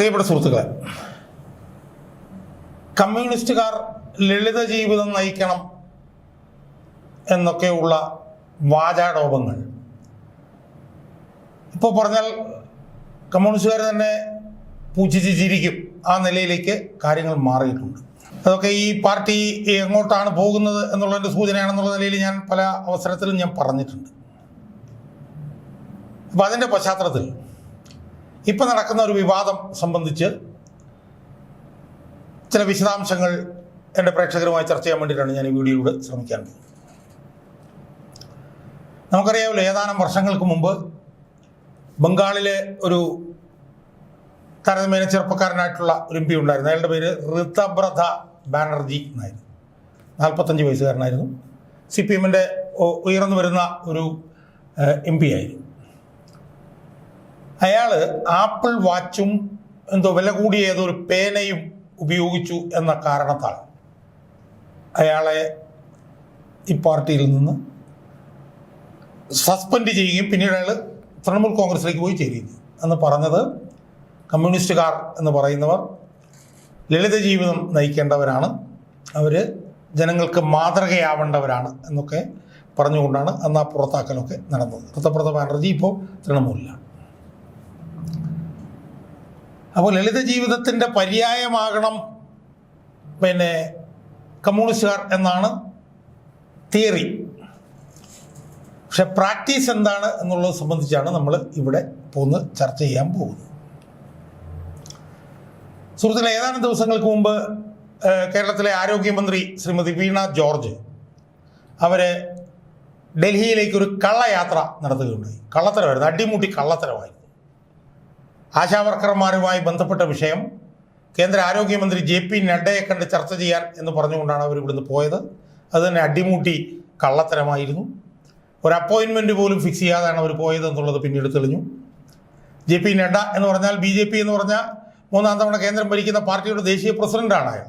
പ്രിയപ്പെട്ട സുഹൃത്തുക്കളെ കമ്മ്യൂണിസ്റ്റുകാർ ലളിത ജീവിതം നയിക്കണം എന്നൊക്കെയുള്ള വാചാടോപങ്ങൾ. ഇപ്പോൾ പറഞ്ഞാൽ കമ്മ്യൂണിസ്റ്റുകാർ തന്നെ പൂജിച്ച് ചിരിക്കും ആ നിലയിലേക്ക് കാര്യങ്ങൾ മാറിയിട്ടുണ്ട്. അതൊക്കെ ഈ പാർട്ടി എങ്ങോട്ടാണ് പോകുന്നത് എന്നുള്ളതിന്റെ സൂചനയാണെന്നുള്ള നിലയിൽ ഞാൻ പല അവസരത്തിലും ഞാൻ പറഞ്ഞിട്ടുണ്ട്. അപ്പം അതിന്റെ പശ്ചാത്തലത്തിൽ ഇപ്പം നടക്കുന്ന ഒരു വിവാദം സംബന്ധിച്ച് ചില വിശദാംശങ്ങൾ എന്റെ പ്രേക്ഷകരുമായി ചർച്ച ചെയ്യാൻ വേണ്ടിയിട്ടാണ് ഞാൻ ഈ വീഡിയോയിലൂടെ ശ്രമിക്കാൻ പോകുന്നത്. നമുക്കറിയാമല്ലോ ഏതാനും വർഷങ്ങൾക്ക് മുമ്പ് ബംഗാളിലെ ഒരു താരതമ്യേന ചെറുപ്പക്കാരനായിട്ടുള്ള ഒരു എം പി ഉണ്ടായിരുന്നു. അയാളുടെ പേര് ഋതബ്രത ബാനർജി എന്നായിരുന്നു. നാൽപ്പത്തഞ്ച് വയസ്സുകാരനായിരുന്നു. സി പി എമ്മിന്റെ ഉയർന്നു വരുന്ന ഒരു എം പി ആയിരുന്നു. അയാൾ ആപ്പിൾ വാച്ചും എന്തോ വില കൂടിയ ഏതോ ഒരു പേനയും ഉപയോഗിച്ചു എന്ന കാരണത്താൽ അയാളെ ഈ പാർട്ടിയിൽ നിന്ന് സസ്പെൻഡ് ചെയ്യുകയും പിന്നീട് അയാൾ തൃണമൂൽ കോൺഗ്രസിലേക്ക് പോയി ചേരുകയും എന്ന് പറഞ്ഞത് കമ്മ്യൂണിസ്റ്റുകാർ എന്ന് പറയുന്നവർ ലളിത ജീവിതം നയിക്കേണ്ടവരാണ്. അവർ ജനങ്ങൾക്ക് മാതൃകയാവേണ്ടവരാണ് എന്നൊക്കെ പറഞ്ഞുകൊണ്ടാണ് അന്ന് ആ പുറത്താക്കലൊക്കെ നടന്നത്. ഋതപ്രത ബാനർജി ഇപ്പോൾ തൃണമൂലിലാണ്. അപ്പോൾ ലളിത ജീവിതത്തിന്റെ പര്യായമാകണം പിന്നെ കമ്മ്യൂണിസ്റ്റുകാർ എന്നാണ് തിയറി. പക്ഷെ പ്രാക്ടീസ് എന്താണ് എന്നുള്ളത് സംബന്ധിച്ചാണ് നമ്മൾ ഇവിടെ പോന്ന് ചർച്ച ചെയ്യാൻ പോകുന്നത്. സുഹൃത്തുക്കളെ ഏതാനും ദിവസങ്ങൾക്ക് മുമ്പ് കേരളത്തിലെ ആരോഗ്യമന്ത്രി ശ്രീമതി വീണ ജോർജ് അവർ ഡൽഹിയിലേക്ക് ഒരു കള്ളയാത്ര നടത്തുകയുണ്ടായി. കള്ളത്തരമായിരുന്നു അടിമുട്ടി കള്ളത്തരമായിരുന്നു. ആശാവർക്കർമാരുമായി ബന്ധപ്പെട്ട വിഷയം കേന്ദ്ര ആരോഗ്യമന്ത്രി ജെ പി നഡ്ഡയെ കണ്ട് ചർച്ച ചെയ്യാൻ എന്ന് പറഞ്ഞുകൊണ്ടാണ് അവർ ഇവിടുന്ന് പോയത്. അത് തന്നെ അടിമൂട്ടി കള്ളത്തരമായിരുന്നു. ഒരു അപ്പോയിൻമെന്റ് പോലും ഫിക്സ് ചെയ്യാതാണ് അവർ പോയത് എന്നുള്ളത് പിന്നീട് തെളിഞ്ഞു. ജെ പി നഡ്ഡ എന്ന് പറഞ്ഞാൽ ബി ജെ പി എന്ന് പറഞ്ഞാൽ മൂന്നാം തവണ കേന്ദ്രം ഭരിക്കുന്ന പാർട്ടിയുടെ ദേശീയ പ്രസിഡന്റാണ് അയാൾ.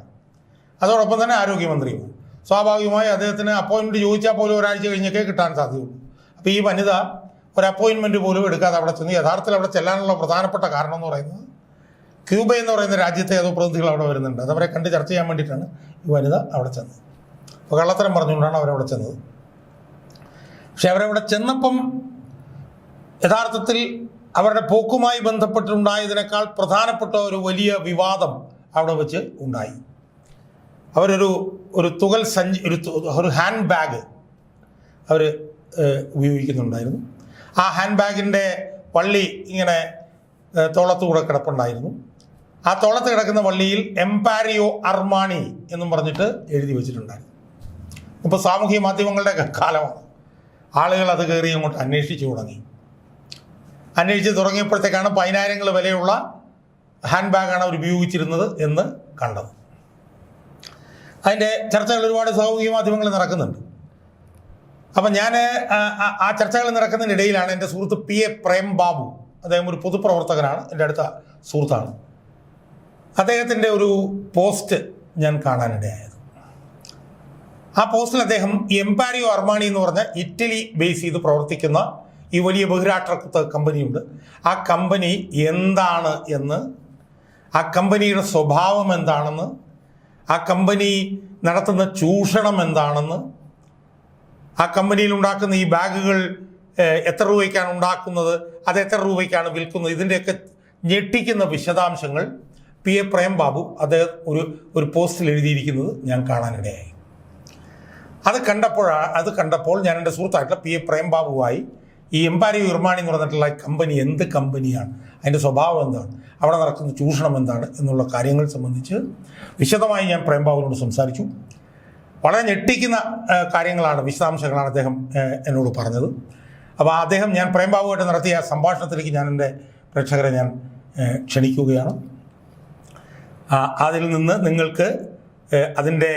അതോടൊപ്പം തന്നെ ആരോഗ്യമന്ത്രിയും. സ്വാഭാവികമായി അദ്ദേഹത്തിന് അപ്പോയിൻമെന്റ് ചോദിച്ചാൽ പോലും ഒരാഴ്ച കഴിഞ്ഞൊക്കെ കിട്ടാൻ സാധ്യതയുള്ളൂ. അപ്പോൾ ഈ വനിത ഒരു അപ്പോയിൻമെന്റ് പോലും എടുക്കാതെ അവിടെ ചെന്ന് യഥാർത്ഥത്തിൽ അവിടെ ചെല്ലാനുള്ള പ്രധാനപ്പെട്ട കാരണം എന്ന് പറയുന്നത് ക്യൂബ എന്ന് പറയുന്ന രാജ്യത്തെ ഏതോ പ്രതിനിധികൾ അവിടെ വരുന്നുണ്ട്. അതവരെ കണ്ട് ചർച്ച ചെയ്യാൻ വേണ്ടിയിട്ടാണ് ഈ വനിത അവിടെ ചെന്നത്. അപ്പോൾ കള്ളത്തരം പറഞ്ഞുകൊണ്ടാണ് അവരവിടെ ചെന്നത്. പക്ഷെ അവരവിടെ ചെന്നപ്പം യഥാർത്ഥത്തിൽ അവരുടെ പോക്കുമായി ബന്ധപ്പെട്ടുണ്ടായതിനേക്കാൾ പ്രധാനപ്പെട്ട ഒരു വലിയ വിവാദം അവിടെ വെച്ച് ഉണ്ടായി. അവരൊരു ഒരു തുകൽ സഞ്ചി ഒരു ഒരു ഹാൻഡ് ബാഗ് അവർ ഉപയോഗിക്കുന്നുണ്ടായിരുന്നു. ആ ഹാൻഡ് ബാഗിന്റെ വള്ളി ഇങ്ങനെ തോളത്തുകൂടെ കിടപ്പുണ്ടായിരുന്നു. ആ തോളത്ത് കിടക്കുന്ന വള്ളിയിൽ എംപാരിയോ അർമാണി എന്നും പറഞ്ഞിട്ട് എഴുതി വെച്ചിട്ടുണ്ടായിരുന്നു. ഇപ്പോൾ സാമൂഹ്യ മാധ്യമങ്ങളുടെ കാലമാണ്. ആളുകൾ അത് കയറി അങ്ങോട്ട് അന്വേഷിച്ചു തുടങ്ങി. അന്വേഷിച്ച് തുടങ്ങിയപ്പോഴത്തേക്കാണ് പതിനായിരങ്ങൾ വിലയുള്ള ഹാൻഡ് ബാഗാണ് അവർ ഉപയോഗിച്ചിരുന്നത് എന്ന് കണ്ടത്. അതിന്റെ ചർച്ചകൾ ഒരുപാട് സാമൂഹ്യ മാധ്യമങ്ങളിൽ നടക്കുന്നുണ്ട്. അപ്പം ഞാൻ ആ ചർച്ചകൾ നടക്കുന്നതിനിടയിലാണ് എന്റെ സുഹൃത്ത് പി എ പ്രേം ബാബു. അദ്ദേഹം ഒരു പൊതുപ്രവർത്തകനാണ് എന്റെ അടുത്ത സുഹൃത്താണ്. അദ്ദേഹത്തിന്റെ ഒരു പോസ്റ്റ് ഞാൻ കാണാനിടയായത്. ആ പോസ്റ്റിൽ അദ്ദേഹം എംപാരിയോ അർമാണി എന്ന് പറഞ്ഞ ഇറ്റലി ബേസ് ചെയ്ത് പ്രവർത്തിക്കുന്ന ഈ വലിയ ബഹിരാഷ്ട്ര കമ്പനിയുണ്ട്. ആ കമ്പനി എന്താണ് എന്ന് ആ കമ്പനിയുടെ സ്വഭാവം എന്താണെന്ന് ആ കമ്പനി നടത്തുന്ന ചൂഷണം എന്താണെന്ന് ആ കമ്പനിയിൽ ഉണ്ടാക്കുന്ന ഈ ബാഗുകൾ എത്ര രൂപയ്ക്കാണ് ഉണ്ടാക്കുന്നത് അത് എത്ര രൂപയ്ക്കാണ് വിൽക്കുന്നത് ഇതിന്റെയൊക്കെ ഞെട്ടിക്കുന്ന വിശദാംശങ്ങൾ പി എ പ്രേം ബാബു അദ്ദേഹം ഒരു ഒരു പോസ്റ്റിൽ എഴുതിയിരിക്കുന്നത് ഞാൻ കാണാനിടയായി. അത് കണ്ടപ്പോഴാണ് അത് കണ്ടപ്പോൾ ഞാൻ എന്റെ സുഹൃത്തായിട്ടുള്ള പി എ പ്രേം ബാബുവായി ഈ എംപാരി നിർമ്മാണി എന്ന് പറഞ്ഞിട്ടുള്ള കമ്പനി എന്ത് കമ്പനിയാണ് അതിന്റെ സ്വഭാവം എന്താണ് അവിടെ നടക്കുന്ന ചൂഷണം എന്താണ് എന്നുള്ള കാര്യങ്ങൾ സംബന്ധിച്ച് വിശദമായി ഞാൻ പ്രേംബാബുവിനോട് സംസാരിച്ചു. വളരെ ഞെട്ടിക്കുന്ന കാര്യങ്ങളാണ് വിശദാംശങ്ങളാണ് അദ്ദേഹം എന്നോട് പറഞ്ഞത്. അപ്പോൾ അദ്ദേഹം ഞാൻ പ്രേംബാബുമായിട്ട് നടത്തിയ സംഭാഷണത്തിലേക്ക് ഞാൻ എന്റെ പ്രേക്ഷകരെ ഞാൻ ക്ഷണിക്കുകയാണ്. അതിൽ നിന്ന് നിങ്ങൾക്ക് അതിന്റെ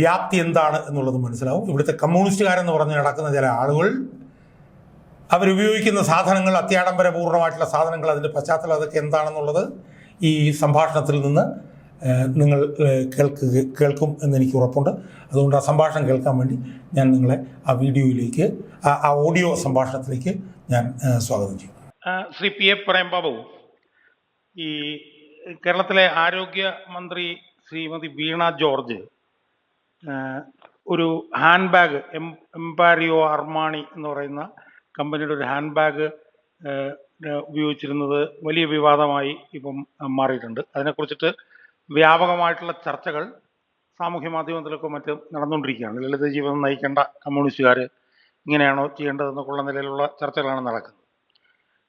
വ്യാപ്തി എന്താണ് എന്നുള്ളത് മനസ്സിലാവും. ഇവിടുത്തെ കമ്മ്യൂണിസ്റ്റുകാരെന്ന് പറഞ്ഞ് നടക്കുന്ന ചില ആളുകൾ അവരുപയോഗിക്കുന്ന സാധനങ്ങൾ അത്യാഡംബരപൂർണമായിട്ടുള്ള സാധനങ്ങൾ അതിന്റെ പശ്ചാത്തലം അതൊക്കെ എന്താണെന്നുള്ളത് ഈ സംഭാഷണത്തിൽ നിന്ന് നിങ്ങൾ കേൾക്കുക കേൾക്കും എന്നെനിക്ക് ഉറപ്പുണ്ട്. അതുകൊണ്ട് ആ സംഭാഷണം കേൾക്കാൻ വേണ്ടി ഞാൻ നിങ്ങളെ ആ വീഡിയോയിലേക്ക് ആ ഓഡിയോ സംഭാഷണത്തിലേക്ക് ഞാൻ സ്വാഗതം ചെയ്യും. ശ്രീ പി എ പ്രേംബാബു ഈ കേരളത്തിലെ ആരോഗ്യ മന്ത്രി ശ്രീമതി വീണ ജോർജ് ഒരു ഹാൻഡ് ബാഗ് എം എംപാരിയോ അർമാണി എന്ന് പറയുന്ന കമ്പനിയുടെ ഒരു ഹാൻഡ് ബാഗ് ഉപയോഗിച്ചിരുന്നത് വലിയ വിവാദമായി ഇപ്പം മാറിയിട്ടുണ്ട്. അതിനെക്കുറിച്ചിട്ട് വ്യാപകമായിട്ടുള്ള ചർച്ചകൾ സാമൂഹ്യ മാധ്യമത്തിലൊക്കെ മറ്റും നടന്നുകൊണ്ടിരിക്കുകയാണ്. ലളിത ജീവിതം നയിക്കേണ്ട കമ്മ്യൂണിസ്റ്റുകാർ ഇങ്ങനെയാണോ ചെയ്യേണ്ടതെന്നൊക്കെയുള്ള നിലയിലുള്ള ചർച്ചകളാണ് നടക്കുന്നത്.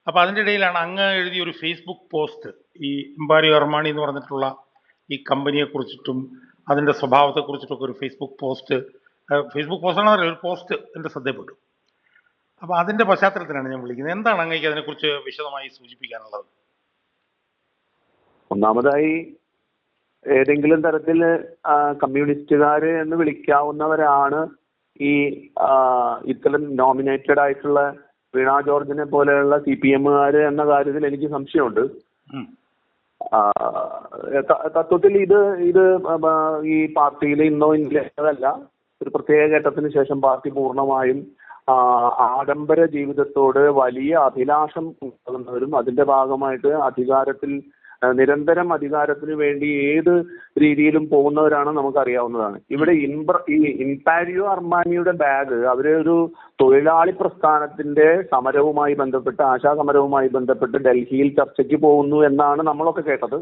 അപ്പോൾ അതിന്റെ ഇടയിലാണ് അങ്ങ് എഴുതിയ ഒരു ഫേസ്ബുക്ക് പോസ്റ്റ് ഈ എംപാരിയോ അർമാണി എന്ന് പറഞ്ഞിട്ടുള്ള ഈ കമ്പനിയെ കുറിച്ചിട്ടും അതിന്റെ സ്വഭാവത്തെ കുറിച്ചിട്ടൊക്കെ ഒരു ഫേസ്ബുക്ക് പോസ്റ്റ് ഫേസ്ബുക്ക് പോസ്റ്റാണെന്നറിയില്ല ഒരു പോസ്റ്റ് എന്റെ ശ്രദ്ധയപ്പെട്ടു അപ്പോൾ അതിന്റെ പശ്ചാത്തലത്തിലാണ് ഞാൻ വിളിക്കുന്നത്. എന്താണ് അങ്ങേക്ക് അതിനെക്കുറിച്ച് വിശദമായി സൂചിപ്പിക്കാനുള്ളത്? ഒന്നാമതായി ഏതെങ്കിലും തരത്തിൽ കമ്മ്യൂണിസ്റ്റുകാര് എന്ന് വിളിക്കാവുന്നവരാണ് ഈ ഇത്തരം നോമിനേറ്റഡ് ആയിട്ടുള്ള വീണ ജോർജിനെ പോലെയുള്ള സി പി എമ്മുകാര് എന്ന കാര്യത്തിൽ എനിക്ക് സംശയമുണ്ട്. തത്വത്തിൽ ഇത് ഇത് ഈ പാർട്ടിയിൽ ഇന്നോ ഇന്നലെയല്ല ഒരു പ്രത്യേക ഘട്ടത്തിന് ശേഷം പാർട്ടി പൂർണമായും ആഡംബര ജീവിതത്തോട് വലിയ അഭിലാഷം ഉണ്ടാകുന്നവരും അതിന്റെ ഭാഗമായിട്ട് അധികാരത്തിൽ നിരന്തരം അധികാരത്തിന് വേണ്ടി ഏത് രീതിയിലും പോകുന്നവരാണ് നമുക്കറിയാവുന്നതാണ്. ഇവിടെ ഇംപ്ര ഈ ഇംപാരിയോ അർമാനിയുടെ ബാഗ് അവർ ഒരു തൊഴിലാളി പ്രസ്ഥാനത്തിന്റെ സമരവുമായി ബന്ധപ്പെട്ട് ആശാ സമരവുമായി ബന്ധപ്പെട്ട് ഡൽഹിയിൽ ചർച്ചയ്ക്ക് പോകുന്നു എന്നാണ് നമ്മളൊക്കെ കേട്ടത്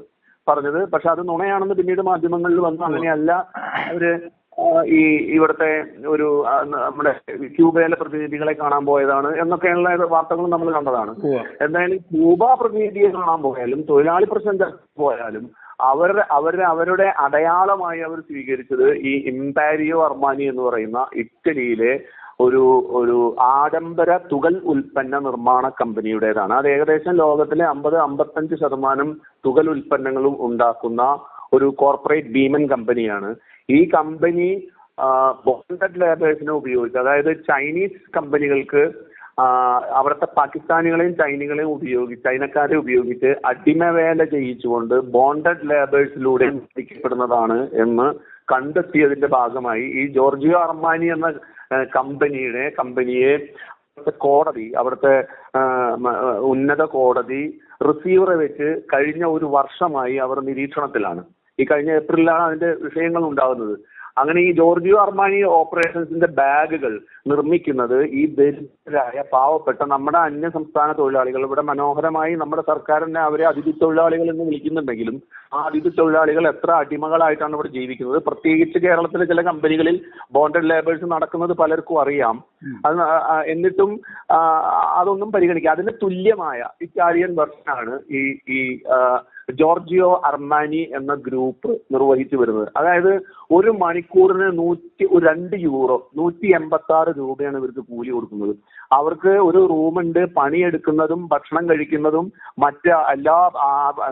പറഞ്ഞത്. പക്ഷെ അത് നുണയാണെന്ന് പിന്നീട് മാധ്യമങ്ങളിൽ വന്നു അങ്ങനെയല്ല. അവർ ഈ ഇവിടുത്തെ ഒരു നമ്മുടെ ക്യൂബയിലെ പ്രതിനിധികളെ കാണാൻ പോയതാണ് എന്നൊക്കെയുള്ള വാർത്തകൾ നമ്മൾ കണ്ടതാണ്. എന്തായാലും ക്യൂബ പ്രതിനിധിയെ കാണാൻ പോയാലും തൊഴിലാളി പ്രശ്നം പോയാലും അവരുടെ അവരുടെ അവരുടെ അടയാളമായി അവർ സ്വീകരിച്ചത് ഈ ഇംപാരിയോ അർമാനി എന്ന് പറയുന്ന ഇറ്റലിയിലെ ഒരു ഒരു ആഡംബര തുകൽ ഉൽപ്പന്ന നിർമ്മാണ കമ്പനിയുടേതാണ്. അത് ഏകദേശം ലോകത്തിലെ അമ്പത് അമ്പത്തഞ്ച് ശതമാനം തുകൽ ഉൽപ്പന്നങ്ങളും ഉണ്ടാക്കുന്ന ഒരു കോർപ്പറേറ്റ് ഭീമൻ കമ്പനിയാണ്. ഈ കമ്പനി ബോണ്ടഡ് ലേബേഴ്സിനെ ഉപയോഗിച്ച് അതായത് ചൈനീസ് കമ്പനികൾക്ക് അവിടുത്തെ പാകിസ്ഥാനികളെയും ചൈനകളെയും ഉപയോഗിച്ച് ചൈനക്കാരെ ഉപയോഗിച്ച് അടിമവേല ചെയ്യിച്ചുകൊണ്ട് ബോണ്ടഡ് ലേബേഴ്സിലൂടെ നിർമ്മിക്കപ്പെടുന്നതാണ് എന്ന് കണ്ടെത്തിയതിന്റെ ഭാഗമായി ഈ ജോർജിയോ അർമാനി എന്ന കമ്പനിയുടെ കമ്പനിയെ അവിടുത്തെ കോടതി അവിടുത്തെ ഉന്നത കോടതി റിസീവറെ വെച്ച് കഴിഞ്ഞ ഒരു വർഷമായി അവർ നിരീക്ഷണത്തിലാണ്. ഈ കഴിഞ്ഞ ഏപ്രിലാണ് അതിന്റെ വിഷയങ്ങൾ ഉണ്ടാകുന്നത്. അങ്ങനെ ഈ ജോർജിയോ അർമാനി ഓപ്പറേഷൻസിന്റെ ബാഗുകൾ നിർമ്മിക്കുന്നത് ഈ ദരിദ്രരായ പാവപ്പെട്ട നമ്മുടെ അന്യ സംസ്ഥാന തൊഴിലാളികൾ ഇവിടെ മനോഹരമായി നമ്മുടെ സർക്കാരിനെ അവരെ അതിഥി തൊഴിലാളികൾ എന്ന് വിളിക്കുന്നുണ്ടെങ്കിലും ആ അതിഥി തൊഴിലാളികൾ എത്ര അടിമകളായിട്ടാണ് ഇവിടെ ജീവിക്കുന്നത്. പ്രത്യേകിച്ച് കേരളത്തിലെ ചില കമ്പനികളിൽ ബോണ്ടഡ് ലേബേഴ്സ് നടക്കുന്നത് പലർക്കും അറിയാം. അത് എന്നിട്ടും അതൊന്നും പരിഗണിക്കുക അതിന് തുല്യമായ ഇറ്റാലിയൻ വെർഷനാണ് ഈ ഈ ജോർജിയോ അർമാനി എന്ന ഗ്രൂപ്പ് നിർവഹിച്ചു വരുന്നത്. അതായത് ഒരു മണിക്കൂറിന് നൂറ്റി രണ്ട് യൂറോ നൂറ്റി എൺപത്തി ആറ് രൂപയാണ് ഇവർക്ക് കൂലി കൊടുക്കുന്നത്. അവർക്ക് ഒരു റൂമുണ്ട് പണിയെടുക്കുന്നതും ഭക്ഷണം കഴിക്കുന്നതും മറ്റ് എല്ലാ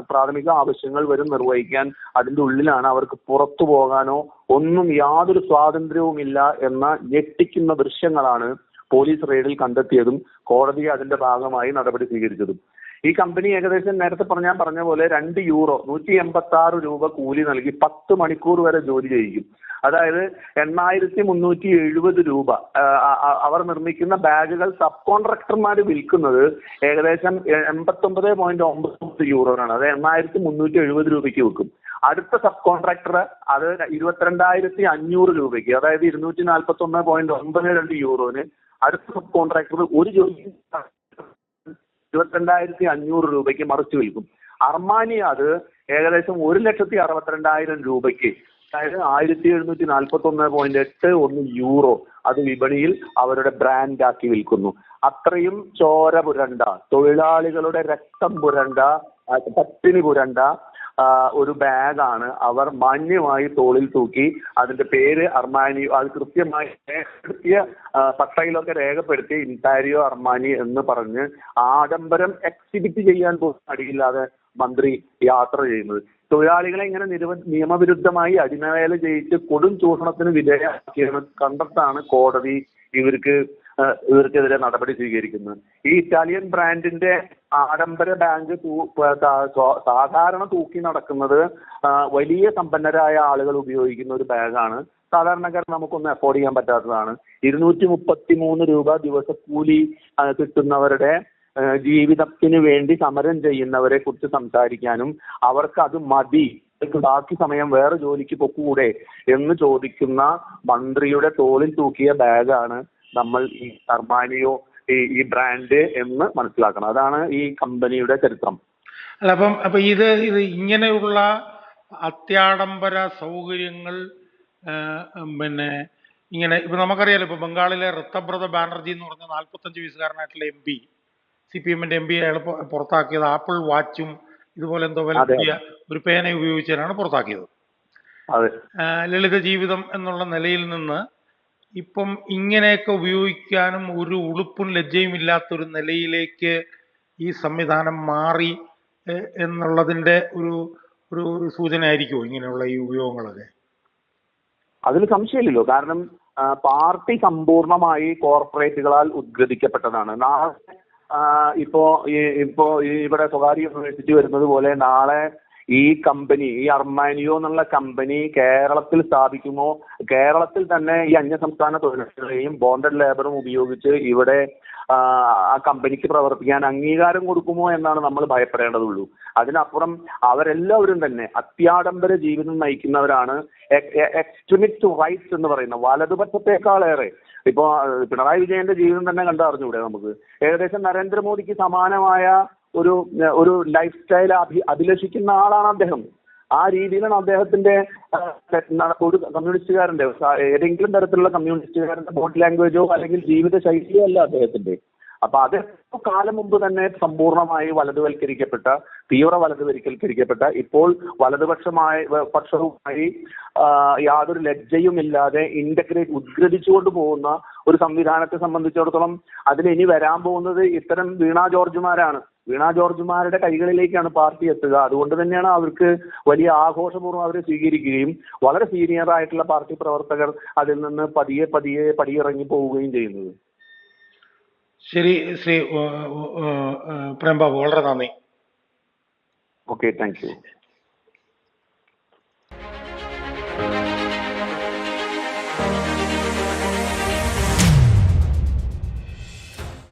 പ്രാഥമിക ആവശ്യങ്ങൾ വരും നിർവഹിക്കാൻ അതിന്റെ ഉള്ളിലാണ് അവർക്ക് പുറത്തു പോകാനോ ഒന്നും യാതൊരു സ്വാതന്ത്ര്യവുമില്ല എന്ന ഞെട്ടിക്കുന്ന ദൃശ്യങ്ങളാണ് പോലീസ് റെയ്ഡിൽ കണ്ടെത്തിയതും കോടതി അതിന്റെ ഭാഗമായി നടപടി സ്വീകരിച്ചതും. ഈ കമ്പനി ഏകദേശം നേരത്തെ പറഞ്ഞ ഞാൻ പറഞ്ഞ പോലെ രണ്ട് യൂറോ നൂറ്റി എൺപത്തി ആറ് രൂപ കൂലി നൽകി പത്ത് മണിക്കൂർ വരെ ജോലി ചെയ്യിക്കും. അതായത് എണ്ണായിരത്തി മുന്നൂറ്റി എഴുപത് രൂപ. അവർ നിർമ്മിക്കുന്ന ബാഗുകൾ സബ് കോൺട്രാക്ടർമാർ വിൽക്കുന്നത് ഏകദേശം എൺപത്തി ഒമ്പത് പോയിന്റ് ഒമ്പത് യൂറോനാണ്. അത് എണ്ണായിരത്തി മുന്നൂറ്റി എഴുപത് രൂപയ്ക്ക് വിൽക്കും. അടുത്ത സബ് കോൺട്രാക്ടർ അത് ഇരുപത്തിരണ്ടായിരത്തി അഞ്ഞൂറ് രൂപയ്ക്ക് അതായത് ഇരുന്നൂറ്റി നാൽപ്പത്തി ഒന്ന് പോയിന്റ് ഒമ്പത് രണ്ട് യൂറോന് അടുത്ത സബ് കോൺട്രാക്ടർ ഒരു ജോലി ഇരുപത്തിരണ്ടായിരത്തി അഞ്ഞൂറ് രൂപയ്ക്ക് മറിച്ചു വിൽക്കും. അർമാനി അത് ഏകദേശം ഒരു ലക്ഷത്തി അറുപത്തിരണ്ടായിരം രൂപയ്ക്ക്. അതായത് ആയിരത്തി എഴുന്നൂറ്റി നാൽപ്പത്തി ഒന്ന് പോയിന്റ് എട്ട് ഒന്ന് യൂറോ അത് വിപണിയിൽ അവരുടെ ബ്രാൻഡ് ആക്കി വിൽക്കുന്നു. അത്രയും ചോര പുരണ്ട തൊഴിലാളികളുടെ രക്തം പുരണ്ട പട്ടിണി പുരണ്ട ഒരു ബാഗാണ് അവർ മാന്യമായി തോളിൽ തൂക്കി അതിന്റെ പേര് അർമാനി അത് കൃത്യമായി രേഖപ്പെടുത്തിയ പട്ടയിലൊക്കെ രേഖപ്പെടുത്തി ഇൻതാരിയോ അർമാനി എന്ന് പറഞ്ഞ് ആഡംബരം എക്സിബിറ്റ് ചെയ്യാൻ പോലും അടിയില്ലാതെ മന്ത്രി യാത്ര ചെയ്യുന്നത്. തൊഴിലാളികളെ ഇങ്ങനെ നിരവ നിയമവിരുദ്ധമായി അടിമവേല ചെയ്യിച്ച് കൊടും ചൂഷണത്തിന് വിധേയമാക്കിയാണ് കണ്ടെത്താണ് കോടതി ഇവർക്ക് ഇവർക്കെതിരെ നടപടി സ്വീകരിക്കുന്നത് ഈ ഇറ്റാലിയൻ ബ്രാൻഡിന്റെ ആഡംബര ബാങ്ക് സാധാരണ തൂക്കി നടക്കുന്നത് വലിയ സമ്പന്നരായ ആളുകൾ ഉപയോഗിക്കുന്ന ഒരു ബാഗാണ്. സാധാരണക്കാർ നമുക്കൊന്ന് അഫോർഡ് ചെയ്യാൻ പറ്റാത്തതാണ്. ഇരുന്നൂറ്റി മുപ്പത്തി മൂന്ന് രൂപ ദിവസക്കൂലി കിട്ടുന്നവരുടെ ജീവിതത്തിന് വേണ്ടി സമരം ചെയ്യുന്നവരെ കുറിച്ച് സംസാരിക്കാനും അവർക്ക് അത് മതി ബാക്കി സമയം വേറെ ജോലിക്ക് പൊക്കൂടെ എന്ന് ചോദിക്കുന്ന മന്ത്രിയുടെ തോളിൽ തൂക്കിയ ബാഗാണ് നമ്മൾ ഈ അർമാനിയോ ഈ ബ്രാൻഡ് എന്ന് മനസ്സിലാക്കണം. അതാണ് ഈ കമ്പനിയുടെ ചരിത്രം. അല്ല അപ്പം അപ്പൊ ഇത് ഇത് ഇങ്ങനെയുള്ള അത്യാഡംബര സൗകര്യങ്ങൾ പിന്നെ ഇങ്ങനെ ഇപ്പൊ നമുക്കറിയാലോ ഇപ്പൊ ബംഗാളിലെ റത്തബ്രത ബാനർജി എന്ന് പറഞ്ഞ നാൽപ്പത്തഞ്ച് വയസ്സുകാരനായിട്ടുള്ള എം പി സി പി എമ്മിന്റെ എം പി അയാൾ പുറത്താക്കിയത്. ആപ്പിൾ വാച്ചും ഇതുപോലെ എന്തോ വില ഒരു പേന ഉപയോഗിച്ചാണ് പുറത്താക്കിയത്. ലളിത ജീവിതം എന്നുള്ള നിലയിൽ നിന്ന് ഇപ്പം ഇങ്ങനെയൊക്കെ ഉപയോഗിക്കാനും ഒരു ഉളുപ്പും ലജ്ജയും ഇല്ലാത്തൊരു നിലയിലേക്ക് ഈ സംവിധാനം മാറി എന്നുള്ളതിന്റെ ഒരു ഒരു ഒരു സൂചന ആയിരിക്കുമോ ഇങ്ങനെയുള്ള ഈ ഉപയോഗങ്ങളൊക്കെ? അതിൽ സംശയമില്ലല്ലോ. കാരണം പാർട്ടി സമ്പൂർണമായി കോർപ്പറേറ്റുകളാൽ ഉദ്ഗ്രഥിക്കപ്പെട്ടതാണ്. നാളെ ഇപ്പോ ഇപ്പോ ഇവിടെ സ്വകാര്യ യൂണിവേഴ്സിറ്റി വരുന്നത് പോലെ നാളെ ഈ കമ്പനി ഈ അർമാനിയോ എന്നുള്ള കമ്പനി കേരളത്തിൽ സ്ഥാപിക്കുമോ? കേരളത്തിൽ തന്നെ ഈ അന്യ അന്യസംസ്ഥാന തൊഴിലാളികളെയും ബോണ്ടഡ് ലേബറും ഉപയോഗിച്ച് ഇവിടെ ആ, കമ്പനിക്ക് പ്രവർത്തിക്കാൻ അംഗീകാരം കൊടുക്കുമോ എന്നാണ് നമ്മൾ ഭയപ്പെടേണ്ടതുള്ളൂ. അതിനപ്പുറം അവരെല്ലാവരും തന്നെ അത്യാഡംബര ജീവിതം നയിക്കുന്നവരാണ്. എക്സ്ട്രീമിസ്റ്റ് റൈറ്റ്സ് എന്ന് പറയുന്ന വലതുപക്ഷത്തെക്കാളേറെ. ഇപ്പോ പിണറായി വിജയന്റെ ജീവിതം തന്നെ കണ്ടറിഞ്ഞൂടെ നമുക്ക്? ഏകദേശം നരേന്ദ്രമോദിക്ക് സമാനമായ ഒരു ഒരു ലൈഫ് സ്റ്റൈൽ അഭി അഭിലഷിക്കുന്ന ആളാണ് അദ്ദേഹം. ആ രീതിയിലാണ് അദ്ദേഹത്തിന്റെ ഒരു കമ്മ്യൂണിസ്റ്റുകാരന്റെ ഏതെങ്കിലും തരത്തിലുള്ള കമ്മ്യൂണിസ്റ്റുകാരന്റെ ബോഡി ലാംഗ്വേജോ അല്ലെങ്കിൽ ജീവിത ശൈലിയോ അല്ല അദ്ദേഹത്തിന്റെ അപ്പൊ അത് കാലം മുമ്പ് തന്നെ സമ്പൂർണമായി വലതുവൽക്കരിക്കപ്പെട്ട തീവ്ര വലതുവൽക്കരിക്കപ്പെട്ട ഇപ്പോൾ വലതുപക്ഷമായി പക്ഷവുമായി യാതൊരു ലജ്ജയും ഇല്ലാതെ ഇന്റഗ്രേറ്റ് ഉദ്ഗ്രഥിച്ചുകൊണ്ട് പോകുന്ന ഒരു സംവിധാനത്തെ സംബന്ധിച്ചിടത്തോളം അതിലിനി ഇനി വരാൻ പോകുന്നത് ഇത്തരം വീണ ജോർജുമാരാണ് വീണ ജോർജുമാരുടെ കൈകളിലേക്കാണ് പാർട്ടി എത്തുക. അതുകൊണ്ട് തന്നെയാണ് അവർക്ക് വലിയ ആഘോഷപൂർവം അവരെ സ്വീകരിക്കുകയും വളരെ സീനിയർ ആയിട്ടുള്ള പാർട്ടി പ്രവർത്തകർ അതിൽ നിന്ന് പതിയെ പതിയെ പടിയിറങ്ങി പോവുകയും ചെയ്യുന്നത്. ശരി ശ്രീ പ്രേംബാബു വളരെ നന്ദി. Okay thank you